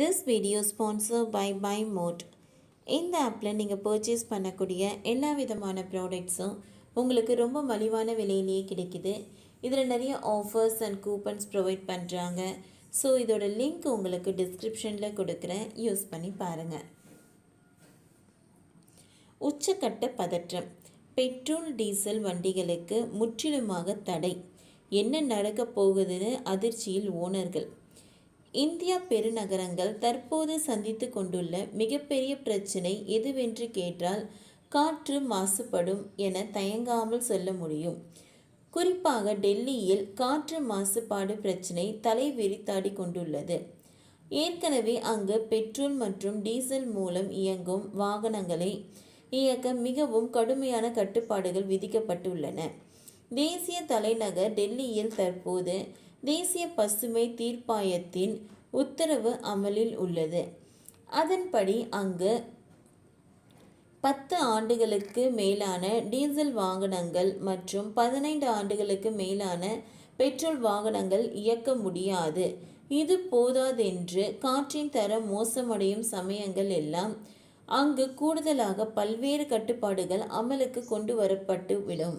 This video sponsor by by mode இந்த ஆப்பில் நீங்கள் பர்ச்சேஸ் பண்ணக்கூடிய எல்லா விதமான ப்ராடக்ட்ஸும் உங்களுக்கு ரொம்ப மலிவான விலையிலேயே கிடைக்குது. இதில் நிறைய ஆஃபர்ஸ் அண்ட் கூப்பன்ஸ் ப்ரொவைட் பண்ணுறாங்க ஸோ இதோட லிங்க் உங்களுக்கு டிஸ்கிரிப்ஷனில் கொடுக்குறேன். யூஸ் பண்ணி பாருங்கள் உச்சக்கட்ட பதற்றம். பெட்ரோல் டீசல் வண்டிகளுக்கு முற்றிலுமாக தடை. என்ன நடக்கப் போகுதுன்னு அதிர்ச்சியில் ஓனர்கள். இந்தியா பெருநகரங்கள் தற்போது சந்தித்து கொண்டுள்ள மிகப்பெரிய பிரச்சினை எதுவென்று கேட்டால் காற்று மாசுபடும் என தயங்காமல் சொல்ல முடியும். குறிப்பாக டெல்லியில் காற்று மாசுபாடு பிரச்சினை தலை விரித்தாடி கொண்டுள்ளது. ஏற்கனவே அங்கு பெட்ரோல் மற்றும் டீசல் மூலம் இயங்கும் வாகனங்களை இயக்க மிகவும் கடுமையான கட்டுப்பாடுகள் விதிக்கப்பட்டுள்ளன. தேசிய தலைநகர் டெல்லியில் தற்போது தேசிய பசுமை தீர்ப்பாயத்தின் உத்தரவு அமலில் உள்ளது. அதன்படி அங்கு பத்து ஆண்டுகளுக்கு மேலான டீசல் வாகனங்கள் மற்றும் பதினைந்து ஆண்டுகளுக்கு மேலான பெட்ரோல் வாகனங்கள் இயக்க முடியாது. இது போதாதென்று காற்றின் தரம் மோசமடையும் சமயங்கள் எல்லாம் அங்கு கூடுதலாக பல்வேறு கட்டுப்பாடுகள் அமலுக்கு கொண்டு வரப்பட்டு விடும்.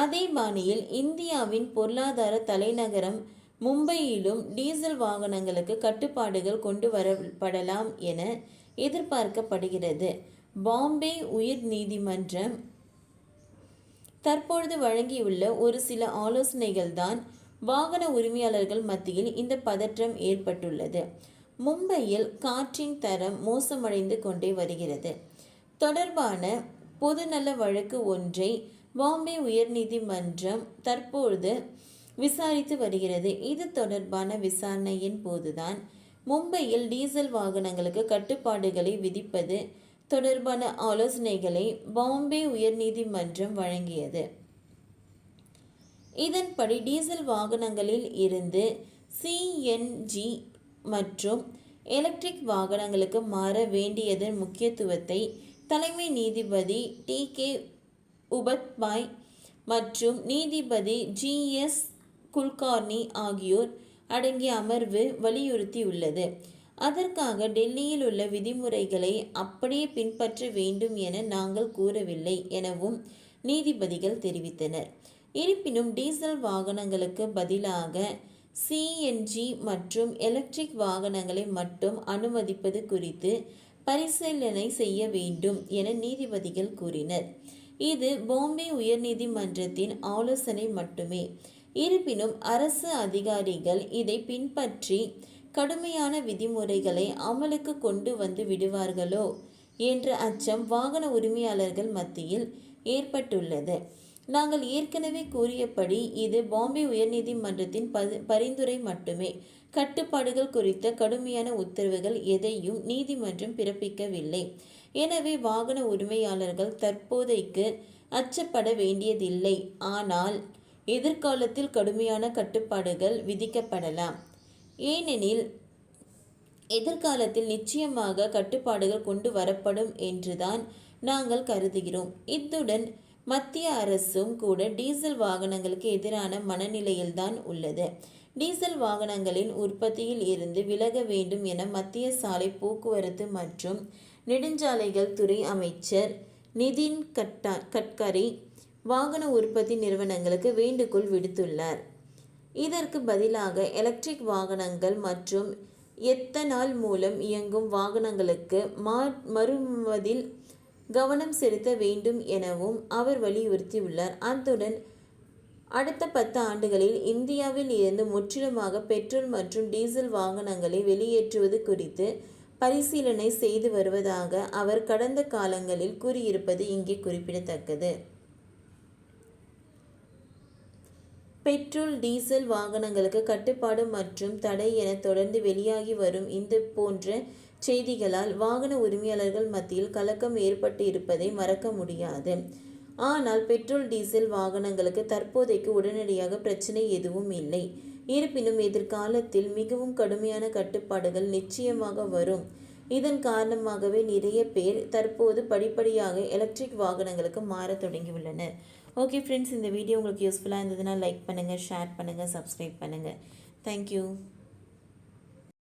அதே பாணியில் இந்தியாவின் பொருளாதார தலைநகரம் மும்பையிலும் டீசல் வாகனங்களுக்கு கட்டுப்பாடுகள் கொண்டு வரப்படலாம் என எதிர்பார்க்கப்படுகிறது. பாம்பே உயர் நீதிமன்றம் தற்பொழுது வழங்கியுள்ள ஒரு சில ஆலோசனைகள் தான் வாகன உரிமையாளர்கள் மத்தியில் இந்த பதற்றம் ஏற்பட்டுள்ளது. மும்பையில் காற்றின் தரம் மோசமடைந்து கொண்டே வருகிறது. தொடர்பான பொதுநல வழக்கு ஒன்றை பாம்பே உயர்நீதிமன்றம் தற்பொழுது விசாரித்து வருகிறது. இது தொடர்பான விசாரணையின் போதுதான் மும்பையில் டீசல் வாகனங்களுக்கு கட்டுப்பாடுகளை விதிப்பது தொடர்பான ஆலோசனைகளை பாம்பே உயர்நீதிமன்றம் வழங்கியது. இதன்படி டீசல் வாகனங்களில் இருந்து சிஎன்ஜி மற்றும் எலக்ட்ரிக் வாகனங்களுக்கு மாற வேண்டியதன் முக்கியத்துவத்தை தலைமை நீதிபதி டி கே உபத்பாய் மற்றும் நீதிபதி ஜி எஸ் குல்கார்னி ஆகியோர் அடங்கிய அமர்வு வலியுறுத்தியுள்ளது. அதற்காக டெல்லியில் உள்ள விதிமுறைகளை அப்படியே பின்பற்ற வேண்டும் என நாங்கள் கூறவில்லை எனவும் நீதிபதிகள் தெரிவித்தனர். இருப்பினும் டீசல் வாகனங்களுக்கு பதிலாக சிஎன்ஜி மற்றும் எலக்ட்ரிக் வாகனங்களை மட்டும் அனுமதிப்பது குறித்து பரிசீலனை செய்ய வேண்டும் என நீதிபதிகள் கூறினர். இது பாம்பே உயர்நீதிமன்றத்தின் ஆலோசனை மட்டுமே. இருப்பினும் அரசு அதிகாரிகள் இதை பின்பற்றி கடுமையான விதிமுறைகளை அமலுக்கு கொண்டு வந்து விடுவார்களோ என்ற அச்சம் வாகன உரிமையாளர்கள் மத்தியில் ஏற்பட்டுள்ளது. நாங்கள் ஏற்கனவே கூறியபடி இது பாம்பே உயர்நீதிமன்றத்தின் பரிந்துரை மட்டுமே. கட்டுப்பாடுகள் குறித்த கடுமையான உத்தரவுகள் எதையும் நீதிமன்றம் பிறப்பிக்கவில்லை. எனவே வாகன உரிமையாளர்கள் தற்போதைக்கு அச்சப்பட வேண்டியதில்லை. ஆனால் எதிர்காலத்தில் கடுமையான கட்டுப்பாடுகள் விதிக்கப்படலாம். ஏனெனில் எதிர்காலத்தில் நிச்சயமாக கட்டுப்பாடுகள் கொண்டு வரப்படும் என்றுதான் நாங்கள் கருதுகிறோம். இத்துடன் மத்திய அரசும் கூட டீசல் வாகனங்களுக்கு எதிரான மனநிலையில்தான் உள்ளது. டீசல் வாகனங்களின் உற்பத்தியில் இருந்து விலக வேண்டும் என மத்திய சாலை போக்குவரத்து மற்றும் நெடுஞ்சாலைகள் துறை அமைச்சர் நிதின் கட்டா கட்கரி வாகன உற்பத்தி நிறுவனங்களுக்கு வேண்டுகோள் விடுத்துள்ளார். இதற்கு பதிலாக எலக்ட்ரிக் வாகனங்கள் மற்றும் எத்தனால் மூலம் இயங்கும் வாகனங்களுக்கு மா மருமதில் கவனம் செலுத்த வேண்டும் எனவும் அவர் வலியுறுத்தியுள்ளார். அத்துடன் அடுத்த பத்து ஆண்டுகளில் இந்தியாவில் இருந்து முற்றிலுமாக பெட்ரோல் மற்றும் டீசல் வாகனங்களை வெளியேற்றுவது குறித்து பரிசீலனை செய்து வருவதாக அவர் கடந்த காலங்களில் கூறியிருப்பது இங்கே குறிப்பிடத்தக்கது. பெட்ரோல் டீசல் வாகனங்களுக்கு கட்டுப்பாடு மற்றும் தடை என தொடர்ந்து வெளியாகி வரும் இந்த போன்ற செய்திகளால் வாகன உரிமையாளர்கள் மத்தியில் கலக்கம் ஏற்பட்டு இருப்பதை மறக்க முடியாது. ஆனால் பெட்ரோல் டீசல் வாகனங்களுக்கு தற்போதைக்கு உடனடியாக பிரச்சனை எதுவும் இல்லை. இருப்பினும் எதிர்காலத்தில் மிகவும் கடுமையான கட்டுப்பாடுகள் நிச்சயமாக வரும். இதன் காரணமாகவே நிறைய பேர் தற்போது படிப்படியாக எலக்ட்ரிக் வாகனங்களுக்கு மாற தொடங்கியுள்ளனர். ஓகே ஃப்ரெண்ட்ஸ் இந்த வீடியோ உங்களுக்கு யூஸ்ஃபுல்லாக இருந்ததுன்னா லைக் பண்ணுங்கள் ஷேர் பண்ணுங்கள் சப்ஸ்கிரைப் பண்ணுங்கள் தேங்க்யூ